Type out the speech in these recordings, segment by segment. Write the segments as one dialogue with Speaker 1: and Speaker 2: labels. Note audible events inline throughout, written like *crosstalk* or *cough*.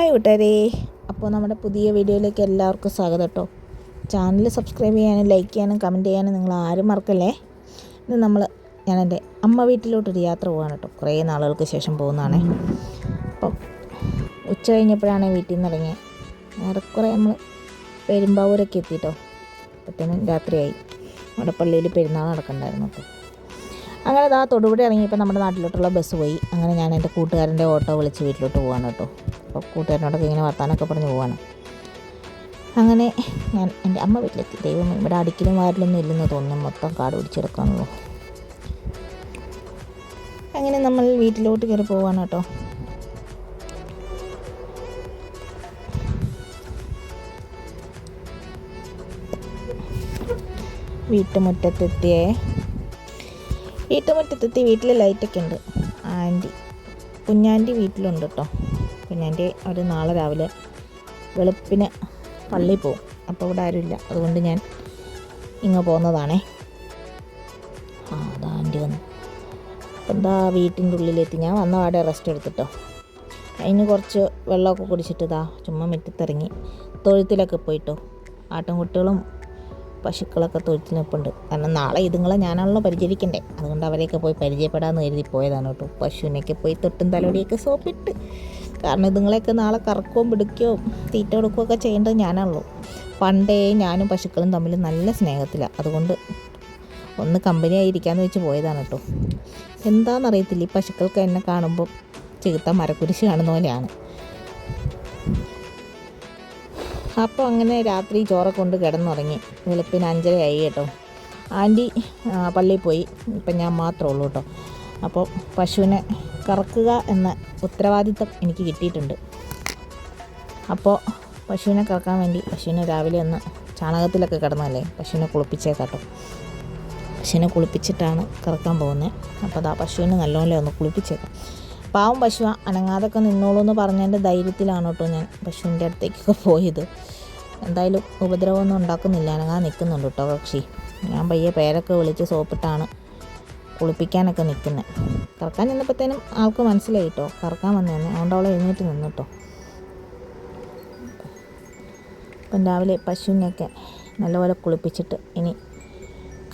Speaker 1: Hi കൂട്ടുകാരേ അപ്പോൾ നമ്മുടെ പുതിയ വീഡിയോയിലേക്ക് എല്ലാവർക്കും സ്വാഗതം കേട്ടോ. ചാനൽ സബ്സ്ക്രൈബ് ചെയ്യാനും ലൈക്ക് ചെയ്യാനും കമന്റ് ചെയ്യാനും നിങ്ങൾ ആരും മറക്കല്ലേ? ഇത് നമ്മൾ ഞാൻ എന്റെ അമ്മ വീട്ടിലോട്ടൊരു യാത്ര പോകാൻ കേട്ടോ. കുറേ നാളുകൾക്ക് ശേഷം പോകുന്നതാണ്. അപ്പം ഉച്ച കഴിഞ്ഞപ്പോഴാണ് വീട്ടിൽ നിന്ന് ഇറങ്ങിയത് ഏറെക്കുറെ നമ്മൾ പെരുമ്പാവൂരൊക്കെ എത്തിയിട്ടോ അപ്പത്തേനും രാത്രിയായി. അവിടെ പള്ളിയിൽ പെരുന്നാൾ നടക്കണ്ടായിരുന്നു കേട്ടോ അങ്ങനെ ദാ തൊടുപുഴ ഇറങ്ങിയപ്പോൾ നമ്മുടെ നാട്ടിലോട്ടുള്ള ബസ് പോയി. അങ്ങനെ ഞാൻ എന്റെ കൂട്ടുകാരന്റെ ഓട്ടോ വിളിച്ച് വീട്ടിലോട്ട് പോവാണ് കേട്ടോ. അപ്പോൾ കൂട്ടുകാരനോടൊക്കെ ഇങ്ങനെ വർത്താനൊക്കെ പറഞ്ഞ് പോവാണ്. അങ്ങനെ ഞാൻ എന്റെ അമ്മ വീട്ടിലെത്തി. ദൈവം ഇവിടെ അടിക്കലും വാരലൊന്നും ഇല്ലെന്ന് തോന്നുന്നു. മൊത്തം കാട് പിടിച്ചെടുക്കാന്നുള്ളൂ അങ്ങനെ നമ്മൾ വീട്ടിലോട്ട് കയറി പോവാണ് കേട്ടോ. വീട്ടുമുറ്റത്തെത്തിയേ. വീട്ടുമുറ്റത്തെത്തി വീട്ടിൽ ലൈറ്റൊക്കെ ഉണ്ട്. ആന്റി കുഞ്ഞാന്റെ വീട്ടിലുണ്ട് കേട്ടോ കുഞ്ഞാന്റെ അവർ നാളെ രാവിലെ വെളുപ്പിന് പള്ളിയിൽ പോകും അപ്പോൾ ഇവിടെ ആരുമില്ല അതുകൊണ്ട് ഞാൻ ഇങ്ങ് പോകുന്നതാണേ ആ അതാ ആന്റി വന്നു. അപ്പം എന്താ വീട്ടിന്റെ ഉള്ളിലെത്തി. ഞാൻ വന്ന പാടെ റെസ്റ്റ് എടുത്തിട്ടോ. അതിന് കുറച്ച് വെള്ളമൊക്കെ കുടിച്ചിട്ട് ഇതാ ചുമ്മാ മുറ്റത്തിറങ്ങി തൊഴുത്തിലൊക്കെ പോയിട്ടോ. ആട്ടിൻകുട്ടികളും പശുക്കളൊക്കെ തൊഴുത്തിൽ നിൽപ്പുണ്ട് കാരണം നാളെ ഇതുങ്ങളെ ഞാനാണല്ലോ പരിചരിക്കണ്ടേ. അതുകൊണ്ട് അവരെയൊക്കെ പോയി പരിചയപ്പെടാമെന്ന് കരുതി പോയതാണ് കേട്ടോ. പശുവിനൊക്കെ പോയി തൊട്ടും തലോടിയൊക്കെ സോപ്പിട്ട്. കാരണം ഇതുങ്ങളെയൊക്കെ നാളെ കറക്കുകയും പിടിക്കുകയോ തീറ്റ കൊടുക്കുകയൊക്കെ ചെയ്യേണ്ടത് ഞാനാണല്ലോ. പണ്ടേ ഞാനും പശുക്കളും തമ്മിൽ നല്ല സ്നേഹത്തിലാണ് അതുകൊണ്ട് ഒന്ന് കമ്പനി ആയിരിക്കാമെന്ന് വെച്ച് പോയതാണ് കേട്ടോ. എന്താണെന്നറിയത്തില്ല ഈ പശുക്കൾക്ക് എന്നെ കാണുമ്പോൾ ചീത്ത മരക്കുരിശ് കാണുന്ന പോലെയാണ്. അപ്പോൾ അങ്ങനെ രാത്രി ചോറൊക്കെ കൊണ്ട് കിടന്നുറങ്ങി. വെളുപ്പിന് അഞ്ചരയായി കേട്ടോ. ആന്റി പള്ളിയിൽ പോയി. ഇപ്പം ഞാൻ മാത്രമേ ഉള്ളൂ കേട്ടോ. അപ്പോൾ പശുവിനെ കറക്കുക എന്ന ഉത്തരവാദിത്തം എനിക്ക് കിട്ടിയിട്ടുണ്ട്. അപ്പോൾ പശുവിനെ കറക്കാൻ വേണ്ടി പശുവിനെ രാവിലെ ഒന്ന് ചാണകത്തിലൊക്കെ കിടന്നല്ലേ പശുവിനെ കുളിപ്പിച്ചേക്കാട്ടോ പശുവിനെ കുളിപ്പിച്ചിട്ടാണ് കറക്കാൻ പോകുന്നത്. അപ്പോൾ അതാ പശുവിനെ നല്ലപോലെ ഒന്ന് കുളിപ്പിച്ചേക്കാം. പാവം പശു അനങ്ങാതൊക്കെ നിന്നോളൂ എന്ന് പറഞ്ഞതിന്റെ ധൈര്യത്തിലാണ് കേട്ടോ ഞാൻ പശുവിന്റെ അടുത്തേക്കൊക്കെ പോയത്. എന്തായാലും ഉപദ്രവമൊന്നും ഉണ്ടാക്കുന്നില്ല അനങ്ങാതെ നിൽക്കുന്നുണ്ട് കേട്ടോ കക്ഷി ഞാൻ പയ്യെ പേരൊക്കെ വിളിച്ച് സോപ്പിട്ടാണ് കുളിപ്പിക്കാനൊക്കെ നിൽക്കുന്നത് കറക്കാൻ നിന്നപ്പോഴത്തേനും ആൾക്ക് മനസ്സിലായി കേട്ടോ കറക്കാൻ വന്നതന്നെ അതുകൊണ്ട് അവളെ എഴുന്നേറ്റ് നിന്നു കേട്ടോ. അപ്പം രാവിലെ പശുവിനെയൊക്കെ നല്ലപോലെ കുളിപ്പിച്ചിട്ട് ഇനി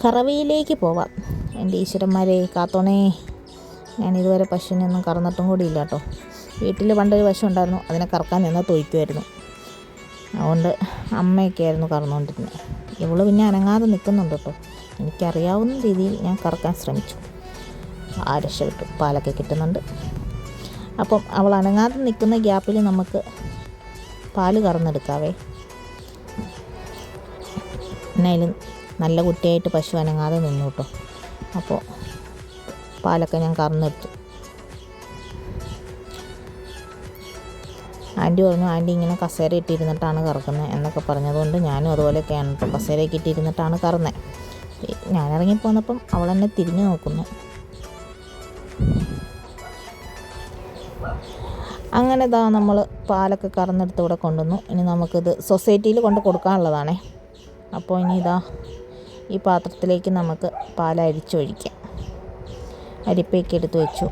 Speaker 1: കറവയിലേക്ക് പോവാം. എന്റെ ഈശ്വരന്മാരെ കാത്തോണേ. ഞാൻ ഇതുവരെ പശുവിനൊന്നും കറന്നിട്ടും കൂടി ഇല്ല കേട്ടോ. വീട്ടിൽ പണ്ടൊരു പശു ഉണ്ടായിരുന്നു. അതിനെ കറക്കാൻ നിന്ന് തൊയ്ക്കുമായിരുന്നു അതുകൊണ്ട് അമ്മയൊക്കെ ആയിരുന്നു കറന്നുകൊണ്ടിരുന്നത്. ഇവൾ പിന്നെ അനങ്ങാതെ നിൽക്കുന്നുണ്ട് കേട്ടോ. എനിക്കറിയാവുന്ന രീതിയിൽ ഞാൻ കറക്കാൻ ശ്രമിച്ചു. ആ രക്ഷപ്പെട്ടു പാലൊക്കെ കിട്ടുന്നുണ്ട്. അപ്പം അവൾ അനങ്ങാതെ നിൽക്കുന്ന ഗ്യാപ്പിൽ നമുക്ക് പാൽ കറന്നെടുക്കാവേ. എന്നാലും നല്ല കുട്ടിയായിട്ട് പശു അനങ്ങാതെ നിന്നു കേട്ടോ. അപ്പോൾ പാലൊക്കെ ഞാൻ കറന്നെടുത്തു. ആന്റി പറഞ്ഞു ആന്റി ഇങ്ങനെ കസേര ഇട്ടിരുന്നിട്ടാണ് കറക്കുന്നത് എന്നൊക്കെ പറഞ്ഞതുകൊണ്ട് ഞാനും അതുപോലെയൊക്കെയാണ് കേട്ടോ കസേരയൊക്കെ ഇട്ടിരുന്നിട്ടാണ് കറന്നത് ഞാൻ ഇറങ്ങിപ്പോന്നപ്പം അവൾ എന്നെ തിരിഞ്ഞു നോക്കുന്നു. അങ്ങനെ ഇതാ നമ്മൾ പാലൊക്കെ കറന്നെടുത്ത് ഇവിടെ കൊണ്ടുവന്നു. ഇനി നമുക്കിത് സൊസൈറ്റിയിൽ കൊണ്ട് കൊടുക്കാനുള്ളതാണേ. അപ്പോൾ ഇനി ഇതാ ഈ പാത്രത്തിലേക്ക് നമുക്ക് പാൽ അരിച്ചൊഴിക്കാം അരിപ്പയൊക്കെ എടുത്ത് വെച്ചു.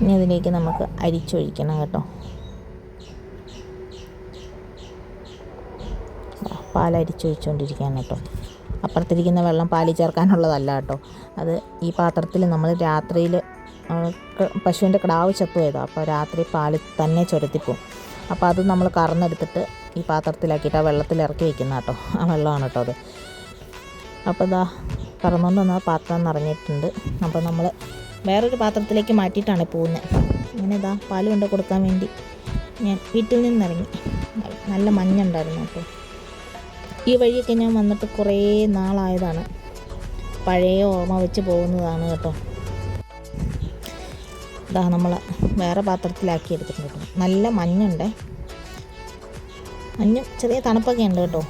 Speaker 1: ഇനി അതിലേക്ക് നമുക്ക് അരിച്ചൊഴിക്കണം കേട്ടോ. പാൽ അരിച്ചൊഴിച്ചുകൊണ്ടിരിക്കുകയാണ് കേട്ടോ. അപ്പുറത്തിരിക്കുന്ന വെള്ളം പാലിൽ ചേർക്കാനുള്ളതല്ല കേട്ടോ. അത് ഈ പാത്രത്തിൽ നമ്മൾ രാത്രിയിൽ പശുവിന്റെ കിടാവ് ചത്തുപോയതാണ് അപ്പോൾ രാത്രി പാൽ തന്നെ ചുരത്തിപ്പോവും. അപ്പോൾ അത് നമ്മൾ കറന്നെടുത്തിട്ട് ഈ പാത്രത്തിലാക്കിയിട്ട് ആ വെള്ളത്തിൽ ഇറക്കി വെക്കുന്ന കേട്ടോ. ആ വെള്ളമാണ് കേട്ടോ അത്. അപ്പോൾ ഇതാ കറന്നുകൊണ്ട് വന്ന പാത്രം നിറഞ്ഞിട്ടുണ്ട് അപ്പോൾ നമ്മൾ വേറൊരു പാത്രത്തിലേക്ക് മാറ്റിയിട്ടാണ് പോകുന്നത്. അങ്ങനെ ഇതാ പാൽ കൊണ്ട് കൊടുക്കാൻ വേണ്ടി ഞാൻ വീട്ടിൽ നിന്നിറങ്ങി. നല്ല മഞ്ഞുണ്ടായിരുന്നു അപ്പോൾ ഈ വഴിയൊക്കെ ഞാൻ വന്നിട്ട് കുറേ നാളായതാണ്. പഴയ ഓർമ്മ വെച്ച് പോകുന്നതാണ് കേട്ടോ. ഇതാ നമ്മൾ വേറെ പാത്രത്തിലാക്കി എടുത്തിട്ടുണ്ട് നല്ല മഞ്ഞുണ്ടേ. മഞ്ഞും ചെറിയ തണുപ്പൊക്കെ ഉണ്ട് കേട്ടോ.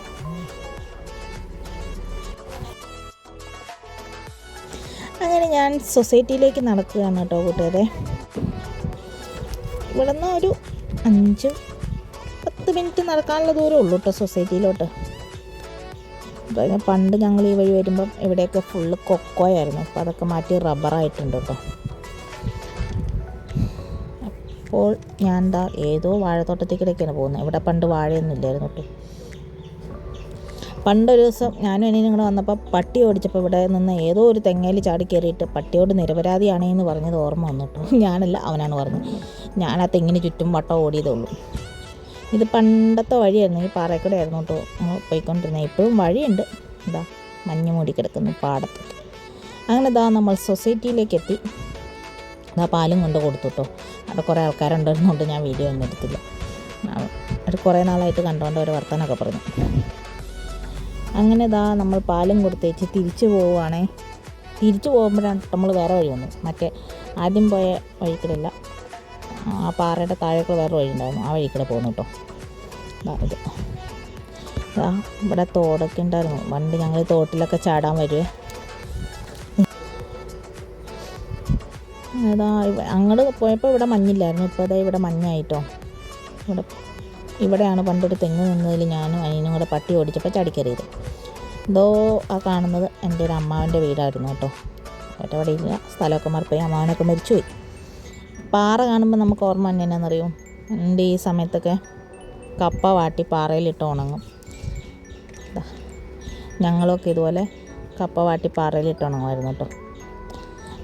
Speaker 1: ഞാൻ സൊസൈറ്റിയിലേക്ക് നടക്കുകയാണ് കേട്ടോ കൂട്ടുകാരെ. ഇവിടെ നിന്ന് ഒരു അഞ്ച് പത്ത് മിനിറ്റ് നടക്കാനുള്ള ദൂരം ഉള്ളൂ കേട്ടോ സൊസൈറ്റിയിലോട്ട് പണ്ട് ഞങ്ങൾ ഈ വഴി വരുമ്പം ഇവിടെയൊക്കെ ഫുള്ള് കൊക്കോയായിരുന്നു. അപ്പോൾ അതൊക്കെ മാറ്റി റബ്ബറായിട്ടുണ്ട് കേട്ടോ. അപ്പോൾ ഞാൻ എന്താ ഏതോ വാഴത്തോട്ടത്തേക്കിടയ്ക്കാണ് പോകുന്നത്. ഇവിടെ പണ്ട് വാഴയൊന്നും ഇല്ലായിരുന്നു കേട്ടോ. പണ്ടൊരു ദിവസം ഞാനും അനിയനും കൂടെ വന്നപ്പോൾ പട്ടി ഓടിച്ചപ്പോൾ ഇവിടെ നിന്ന് ഏതോ ഒരു തെങ്ങയിൽ ചാടി കയറിയിട്ട് പട്ടിയോട് നിരപരാധിയാണ് എന്ന് പറഞ്ഞത് ഓർമ്മ വന്നിട്ടു. *laughs* ഞാനല്ല അവനാണ് പറഞ്ഞത്. ഞാൻ ആ തെങ്ങിന് ചുറ്റും വട്ടം ഓടിയതേ ഉള്ളൂ. ഇത് പണ്ടത്തെ വഴിയായിരുന്നു. ഈ പാറയക്കൂടെ ആയിരുന്നു കേട്ടോ. പോയിക്കൊണ്ടിരുന്നത്. ഇപ്പോഴും വഴിയുണ്ട്. ഇതാ മഞ്ഞ് മൂടി കിടക്കുന്നു പാടത്ത്. അങ്ങനെ ഇതാ നമ്മൾ സൊസൈറ്റിയിലേക്ക് എത്തി ഇതാ പാലും കൊണ്ട് കൊടുത്തു കേട്ടോ. അവിടെ കുറേ ആൾക്കാരുണ്ടായിരുന്നുകൊണ്ട് ഞാൻ വീഡിയോ ഒന്നും എടുത്തില്ല. കുറേ നാളായിട്ട് കണ്ടുകൊണ്ട് ഒരു വർത്തമാനമൊക്കെ പറഞ്ഞു. അങ്ങനെ ഇതാ നമ്മൾ പാലും കൊടുത്തേച്ച് തിരിച്ചു പോവുകയാണേ. തിരിച്ചു പോകുമ്പോഴാണ് നമ്മൾ വേറെ വഴി വന്നു മറ്റേ ആദ്യം പോയ വഴിക്കിടല്ല ആ പാറയുടെ താഴേക്കുള്ള വേറെ വഴി ഉണ്ടായിരുന്നു. ആ വഴിക്കൂടെ പോകുന്നു കേട്ടോ. ഇത്. ദാ ഇവിടെ തോടൊക്കെ ഉണ്ടായിരുന്നു. പണ്ട് ഞങ്ങൾ തോട്ടിലൊക്കെ ചാടാൻ വരുവേ. അതാ അങ്ങോട്ട് പോയപ്പോൾ ഇവിടെ മഞ്ഞില്ലായിരുന്നു. ഇപ്പോൾ അതാ ഇവിടെ മഞ്ഞായിട്ടോ. ഇവിടെ ഇവിടെയാണ് പണ്ടൊരു തെങ്ങ് നിന്നതിൽ ഞാനും അനിയനും കൂടെ പട്ടി ഓടിച്ചപ്പോൾ ചടിക്കറിയത് ഇതോ ആ കാണുന്നത് എന്റെ ഒരു അമ്മാവന്റെ വീടായിരുന്നു കേട്ടോ. അവിടെ ഇല്ല. സ്ഥലമൊക്കെ മറിപ്പോയി. അമ്മാവനൊക്കെ മരിച്ചുപോയി. പാറ കാണുമ്പോൾ നമുക്ക് ഓർമ്മ തന്നെ എന്നാണെന്നറിയോ എന്റെ ഈ സമയത്തൊക്കെ കപ്പ വാട്ടി പാറയിലിട്ട് ഉണങ്ങും. ഞങ്ങളൊക്കെ ഇതുപോലെ കപ്പ വാട്ടി പാറയിലിട്ട് ഉണങ്ങുമായിരുന്നു കേട്ടോ.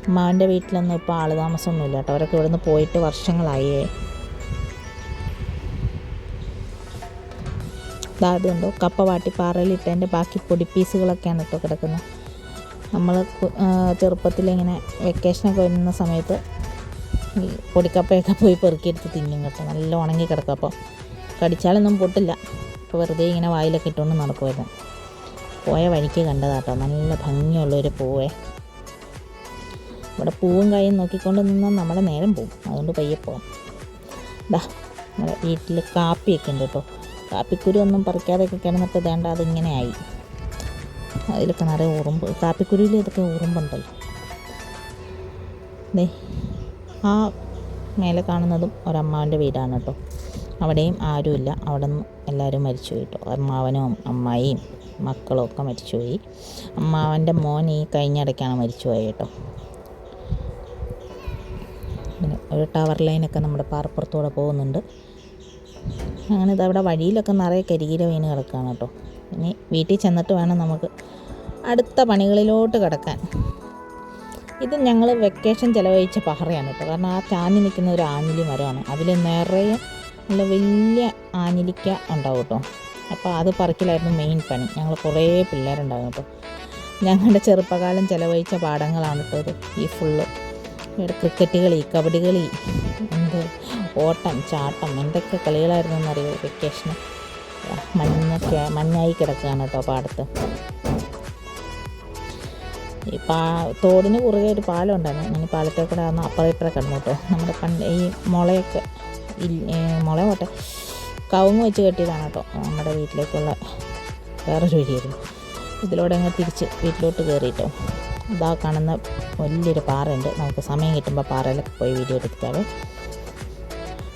Speaker 1: അമ്മാവന്റെ വീട്ടിലൊന്നും ഇപ്പോൾ ആൾ താമസമൊന്നുമില്ല കേട്ടോ. അവരൊക്കെ ഇവിടുന്ന് പോയിട്ട് വർഷങ്ങളായേ. ദാ കണ്ടോ കപ്പ വാട്ടി പാറയിലിട്ടതിന്റെ ബാക്കി പൊടി പീസുകളൊക്കെയാണ് കേട്ടോ കിടക്കുന്നത്. നമ്മൾ ചെറുപ്പത്തിൽ ഇങ്ങനെ വെക്കേഷനൊക്കെ വരുന്ന സമയത്ത് ഈ പൊടിക്കപ്പയൊക്കെ പോയി പെറുക്കിയെടുത്ത് തിന്നും കേട്ടോ. നല്ല ഉണങ്ങി കിടക്കും അപ്പോൾ കടിച്ചാലൊന്നും പൊട്ടില്ല. അപ്പോൾ വെറുതെ ഇങ്ങനെ വായിലൊക്കെ ഇട്ടുകൊണ്ട് നടക്കുമായിരുന്നു പോയ വഴിക്ക് കണ്ടതാട്ടോ നല്ല ഭംഗിയുള്ളൊരു പൂവേ. ഇവിടെ പൂവും കായും നോക്കിക്കൊണ്ട് നിന്നാൽ നമ്മുടെ നേരം പോവും അതുകൊണ്ട് പയ്യെ പോവാം. ദാ നമ്മുടെ വീട്ടിൽ കാപ്പിയൊക്കെ ഉണ്ട് കേട്ടോ. കാപ്പിക്കുരു ഒന്നും പറിക്കാതെയൊക്കെ കിടന്നിട്ട് വേണ്ട അതിങ്ങനെ ആയി അതിലൊക്കെ നിറയെ ഉറുമ്പ്. കാപ്പിക്കുരുവിൽ ഇതൊക്കെ ഉറുമ്പുണ്ടല്ലോ. ദേ ആ മേലെ കാണുന്നതും ഒരമ്മാവന്റെ വീടാണ് കേട്ടോ. അവിടെയും ആരുമില്ല. അവിടെ നിന്ന് എല്ലാവരും മരിച്ചു കേട്ടോ. അമ്മാവനും അമ്മായിയും മക്കളും ഒക്കെ മരിച്ചുപോയി അമ്മാവന്റെ മോൻ ഈ കഴിഞ്ഞിടയ്ക്കാണ് മരിച്ചുപോയത് കേട്ടോ. പിന്നെ ഒരു ടവർ ലൈനൊക്കെ നമ്മുടെ പാറപ്പുറത്തൂടെ പോകുന്നുണ്ട്. അങ്ങനെ അവിടെ വഴിയിലൊക്കെ നിറയെ കരികീര വീണ് കിടക്കുകയാണ് കേട്ടോ. ഇനി വീട്ടിൽ ചെന്നിട്ട് വേണം നമുക്ക് അടുത്ത പണികളിലോട്ട് കിടക്കാൻ. ഇത് ഞങ്ങൾ വെക്കേഷൻ ചിലവഴിച്ച പഹറയാണ് കേട്ടോ. കാരണം ആ ചാഞ്ഞ് നിൽക്കുന്ന ഒരു ആഞ്ഞിലി മരമാണ്. അതിൽ നിറയെ നല്ല വലിയ ആഞ്ഞിലിക്ക ഉണ്ടാവും കേട്ടോ. അപ്പോൾ അത് പറിക്കലായിരുന്നു മെയിൻ പണി. ഞങ്ങൾ കുറേ പിള്ളേരുണ്ടാകും കേട്ടോ. ഞങ്ങളുടെ ചെറുപ്പകാലം ചിലവഴിച്ച പാടങ്ങളാണ് കേട്ടോ ഇത്. ഈ ഫുള്ള് ഇവിടെ ക്രിക്കറ്റ് കളി കബഡി കളി എന്ത് ഓട്ടം ചാട്ടം എന്തൊക്കെ കളികളായിരുന്നു എന്നറിയോ? വെക്കേഷന് മഞ്ഞൊക്കെ മഞ്ഞായി കിടക്കുകയാണ് കേട്ടോ പാടത്ത്. ഈ പാ തോടിന് കുറുകെ ഒരു പാലം ഉണ്ടായിരുന്നു ഈ പാലത്തെ കൂടെ ആയിരുന്നു അപ്പുറം ഇപ്പുറം കിടന്നു കേട്ടോ. നമ്മുടെ പണ്ട് ഈ മുളയൊക്കെ മുള പോട്ടെ കവുങ്ങ് വെച്ച് കെട്ടിയതാണ് കേട്ടോ. നമ്മുടെ വീട്ടിലേക്കുള്ള വേറൊരു വഴിയായിരുന്നു. ഇതിലൂടെ അങ്ങ് തിരിച്ച് വീട്ടിലോട്ട് കയറിയിട്ടോ ഇതാ കാണുന്ന വലിയൊരു പാറയുണ്ട്. നമുക്ക് സമയം കിട്ടുമ്പോൾ പാറയിലൊക്കെ പോയി വീഡിയോ എടുക്കാവേ.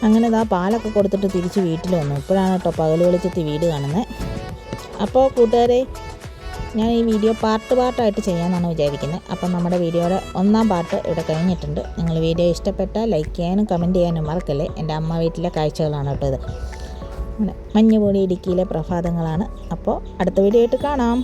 Speaker 1: അങ്ങനെ ഇതാ പാലൊക്കെ കൊടുത്തിട്ട് തിരിച്ച് വീട്ടിൽ വന്നു. ഇപ്പോഴാണ് കേട്ടോ പകൽ വെളിച്ചത്തി വീട് കാണുന്നത് അപ്പോൾ കൂട്ടുകാരെ ഞാൻ ഈ വീഡിയോ പാർട്ട് പാർട്ടായിട്ട് ചെയ്യാമെന്നാണ് വിചാരിക്കുന്നത് അപ്പം നമ്മുടെ വീഡിയോയുടെ ഒന്നാം പാർട്ട് ഇവിടെ കഴിഞ്ഞിട്ടുണ്ട്. നിങ്ങൾ വീഡിയോ ഇഷ്ടപ്പെട്ടാൽ ലൈക്ക് ചെയ്യാനും കമന്റ് ചെയ്യാനും മറക്കല്ലേ. എന്റെ അമ്മ വീട്ടിലെ കാഴ്ചകളാണ് കേട്ടോ ഇത്. മഞ്ഞുപൊടി ഇടുക്കിയിലെ പ്രഭാതങ്ങളാണ്. അപ്പോൾ അടുത്ത വീഡിയോ ആയിട്ട് കാണാം.